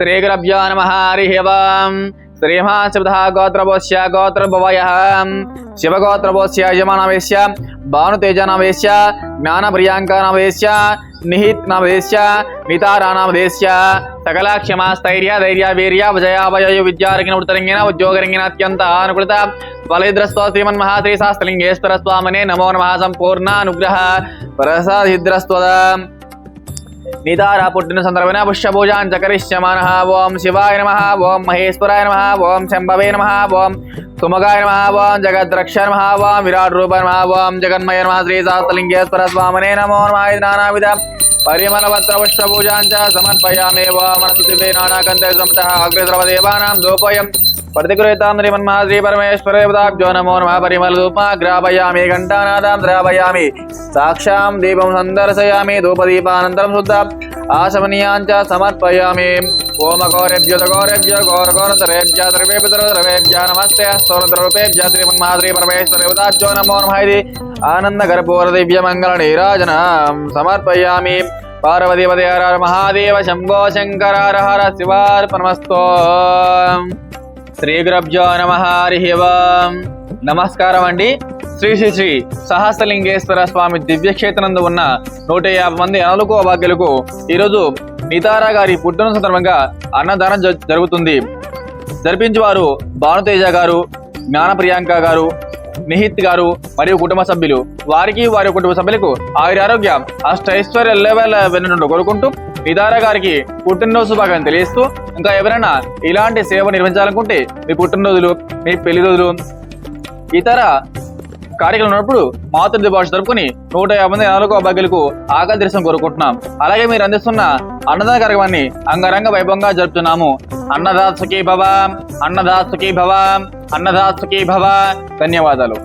శ్రీగురభ్యో నమ హరి ఓం శ్రీమహాశివధ గోత్రభోస్య గోత్రభువయ శివగోత్రభోస్య యజమానవేశ్య భానుతేజనవేశ్య జ్ఞానప్రియాంకనవేశ్య నిహిత్ నవేశ్య నితారానవేశ్య సకల క్షమా స్థైర్య ధైర్య వీర్య విజయాభయ విద్యారంగిన ఉత్తరంగిన ఉద్యోగరంగిన అత్యంత అనుకృత ఫలిద్రస్వ శ్రీమన్మహాత్రి శాస్త్రలింగేశ్వర స్వామినే నమో నమ సంపూర్ణ అనుగ్రహ ప్రసాదిద్రస్వద నిదార పుట్టిన సందర్భమైన పుష్పూజాన్ చకరిష్యమాన ఓం శివాయ నమ ఓం మహేశ్వరాయ నమ ఓం శంభవే నమ ఓం సుమగాయ నమ ఓం జగద్రక్ష నమ ఓం విరాట్ రూప నమ ఓం జగన్మయ నమ శ్రీ శాస్త్రలింగేశ్వర స్వామినే నమో నమ నానావిధ పరిమళ పత్ర పుష్ప పూజాంచ సమర్పయామి ఓం మనసుదివే నానాకంతే సమత అగ్రసర్వ దేవానాం దోపయం ప్రతిగృహీతాం శ్రీమన్మహా నమో నమ. పరిమళ గ్రాపయామి ఘంటానాదాం ద్రాపయామి సాక్షాం దీపం సందర్శయామి ధూపదీపానంతరం శుద్ధ ఆశమనీయాంచ సమర్పయామి. ఓమ గౌరేభ్య గౌరేభ్య నమస్తే. స్తోత్రరూపేభ్య శ్రీమన్మహా శ్రీ నమో నమ ఇది. నీరాజన సమర్పయామి. పార్వతీపతి హర మహాదేవ శంభో శంకర హర శివార్పణమస్తో. శ్రీ గురబ్జో నమ హరి నమస్కారం అండి శ్రీ శ్రీ శ్రీ సహస్రలింగేశ్వర స్వామి దివ్యక్షేత్రంలో ఉన్న నూట యాభై మంది అనలకు అభాగ్యులకు ఈరోజు నితారా గారి పుట్టిన సందర్భంగా అన్నదానం జరుగుతుంది. జరిపించేవారు భానుతేజ గారు జ్ఞాన ప్రియాంక గారు నిహిత్ గారు మరియు కుటుంబ సభ్యులు. వారికి వారి కుటుంబ సభ్యులకు ఆయుర ఆరోగ్య అష్టైశ్వర్య లెవెల్ వెన్నుండు కోరుకుంటూ నిదార గారికి పుట్టినరోజు భాగం తెలియజేస్తూ ఇంకా ఎవరైనా ఇలాంటి సేవ నిర్వహించాలనుకుంటే మీ పుట్టినరోజులు మీ పెళ్ళి రోజులు ఇతర కార్యక్రమం ఉన్నప్పుడు మాతృ భాష జరుపుకుని నూట యాభై మంది నాలుగు అభ్యర్థులకు ఆకలి దర్శనం కోరుకుంటున్నాం. అలాగే మీరు అందిస్తున్న అన్నదాన కార్యక్రమాన్ని అంగరంగ వైభవంగా జరుపుతున్నాము. అన్నదాసుకి భవ అన్నదాసుకి భవ అన్నదాసుకి భవ. ధన్యవాదాలు.